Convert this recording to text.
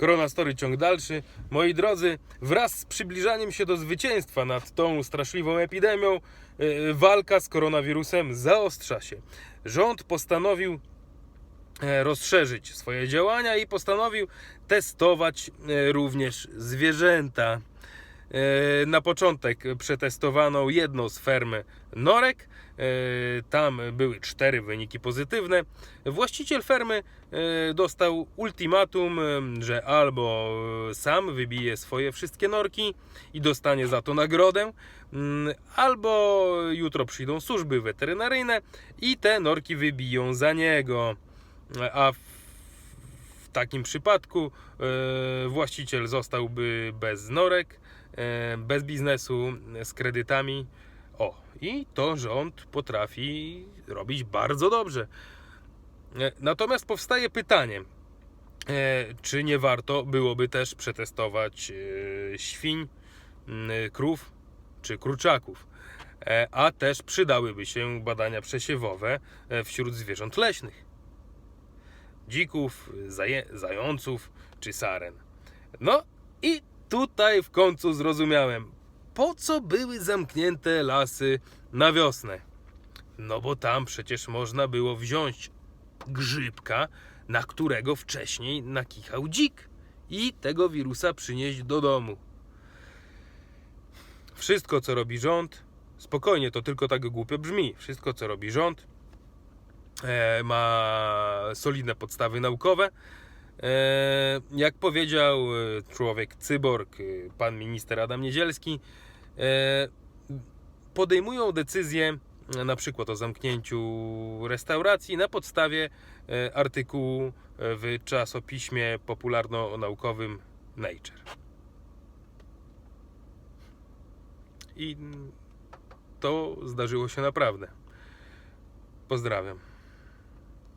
Korona Story ciąg dalszy. Moi drodzy, wraz z przybliżaniem się do zwycięstwa nad tą straszliwą epidemią, yy, walka z koronawirusem zaostrza się. Rząd postanowił e, rozszerzyć swoje działania i postanowił testować e, również zwierzęta. E, Na początek przetestowano jedną z ferm norek. E, Tam były cztery wyniki pozytywne. Właściciel fermy e, dostał ultimatum, że albo sam wybije swoje wszystkie norki i dostanie za to nagrodę, mm, albo jutro przyjdą służby weterynaryjne i te norki wybiją za niego. A w, takim przypadku właściciel zostałby bez norek, bez biznesu, z kredytami. O, i to rząd potrafi robić bardzo dobrze. E, Natomiast powstaje pytanie, e, czy nie warto byłoby też przetestować e, świń, krów czy kurczaków. E, A też przydałyby się badania przesiewowe e, wśród zwierząt leśnych dzików, zająców czy saren. No i tutaj w końcu zrozumiałem, po co były zamknięte lasy na wiosnę. No bo tam przecież można było wziąć grzybka, na którego wcześniej nakichał dzik i tego wirusa przynieść do domu. Wszystko co robi rząd, spokojnie, to tylko tak głupio brzmi. Wszystko co robi rząd e, ma solidne podstawy naukowe. E, Jak powiedział e, człowiek cyborg, e, pan minister Adam Niedzielski, podejmują decyzje e, na przykład o zamknięciu restauracji na podstawie artykułu w czasopiśmie popularno-naukowym Nature. I to zdarzyło się naprawdę. Pozdrawiam.